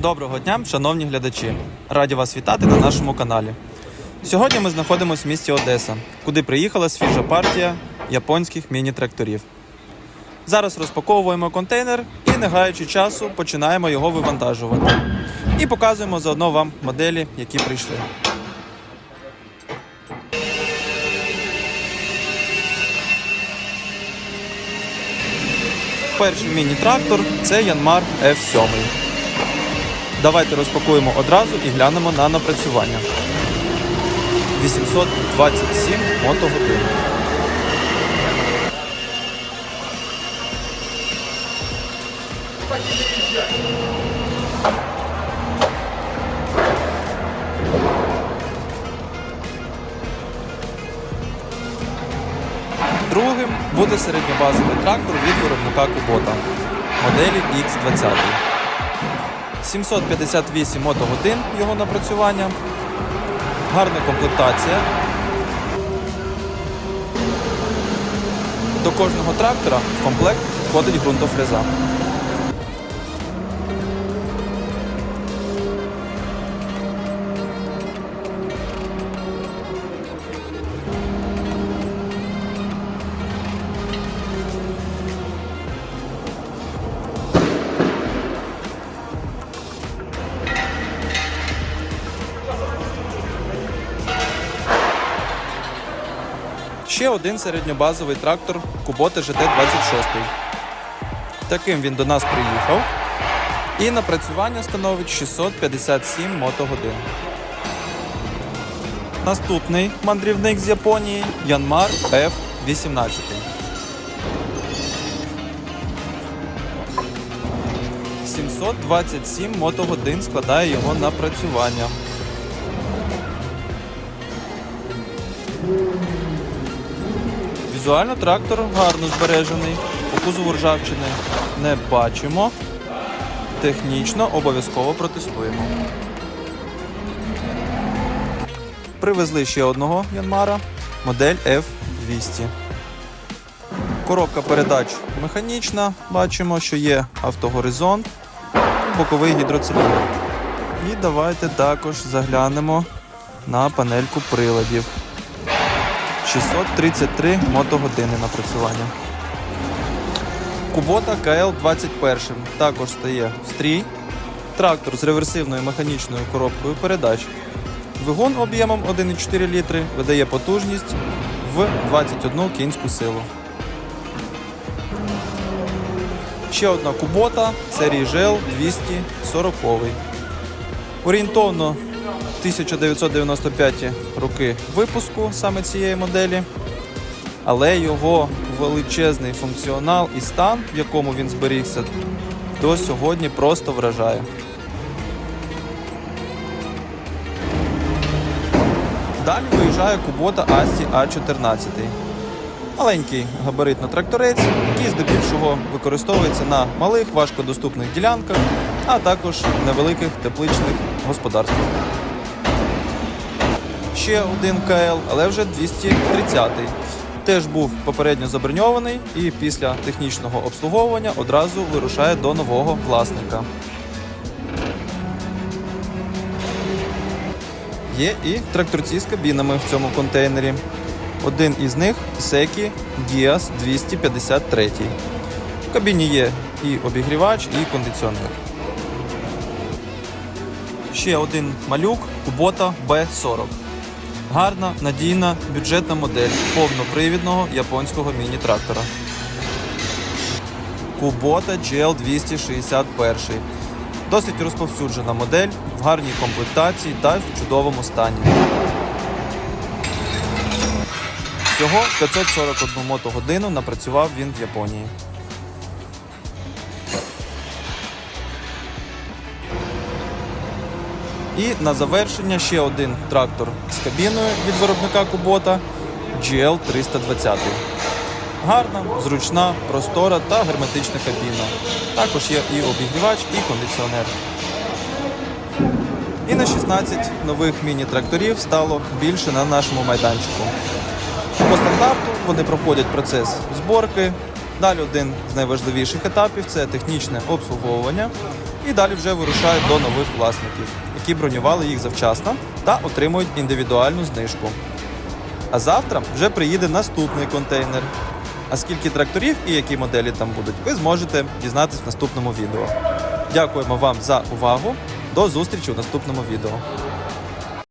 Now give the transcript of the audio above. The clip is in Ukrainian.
Доброго дня, шановні глядачі! Раді вас вітати на нашому каналі. Сьогодні ми знаходимося в місті Одеса, куди приїхала свіжа партія японських міні-тракторів. Зараз розпаковуємо контейнер і, не гаючи часу, починаємо його вивантажувати. І показуємо заодно вам моделі, які прийшли. Перший міні-трактор це Янмар F7. Давайте розпакуємо одразу і глянемо на напрацювання. 827 мотогодин. Другим буде середньобазовий трактор від виробника Кубота моделі X20. 758 мотогодин його напрацювання. Гарна комплектація. До кожного трактора в комплект входить ґрунтофреза. Ще один середньобазовий трактор Kubota GT26. Таким він до нас приїхав. І напрацювання становить 657 мотогодин. Наступний мандрівник з Японії Янмар F18. «727 мотогодин складає його напрацювання. Візуально трактор гарно збережений, по кузову ржавчини не бачимо. Технічно обов'язково протестуємо. Привезли ще одного Янмара, модель F200. Коробка передач механічна. Бачимо, що є автогоризонт і боковий гідроциліндр. І давайте також заглянемо на панельку приладів. 633 мотогодини напрацювання. Кубота КЛ-21 також стає в стрій. Трактор з реверсивною механічною коробкою передач. Двигун об'ємом 1,4 літри видає потужність в 21 кінську силу. Ще одна кубота серії GL 240. Орієнтовно 1995 роки випуску саме цієї моделі, але його величезний функціонал і стан, в якому він зберігся, до сьогодні просто вражає. Далі виїжджає Кубота Асті А14. Маленький габаритно-тракторець, який здебільшого використовується на малих важкодоступних ділянках, а також невеликих тепличних господарствах. Ще один КЛ, але вже 230 Теж був попередньо заброньований і після технічного обслуговування одразу вирушає до нового власника. Є і тракторці з кабінами в цьому контейнері. Один із них Секі Gias 253. В кабіні є і обігрівач, і кондиціонер. Ще один малюк Kubota B40. Гарна, надійна, бюджетна модель повнопривідного японського міні-трактора. Kubota GL261. Досить розповсюджена модель в гарній комплектації та в чудовому стані. Всього 541 мотогодину напрацював він в Японії. І на завершення ще один трактор з кабіною від виробника Кубота GL320. Гарна, зручна, простора та герметична кабіна. Також є і обігрівач, і кондиціонер. І на 16 нових міні-тракторів стало більше на нашому майданчику. По стандарту вони проходять процес зборки. Далі один з найважливіших етапів це технічне обслуговування. І далі вже вирушають до нових власників, які бронювали їх завчасно та отримують індивідуальну знижку. А завтра вже приїде наступний контейнер. А скільки тракторів і які моделі там будуть, ви зможете дізнатись в наступному відео. Дякуємо вам за увагу. До зустрічі у наступному відео.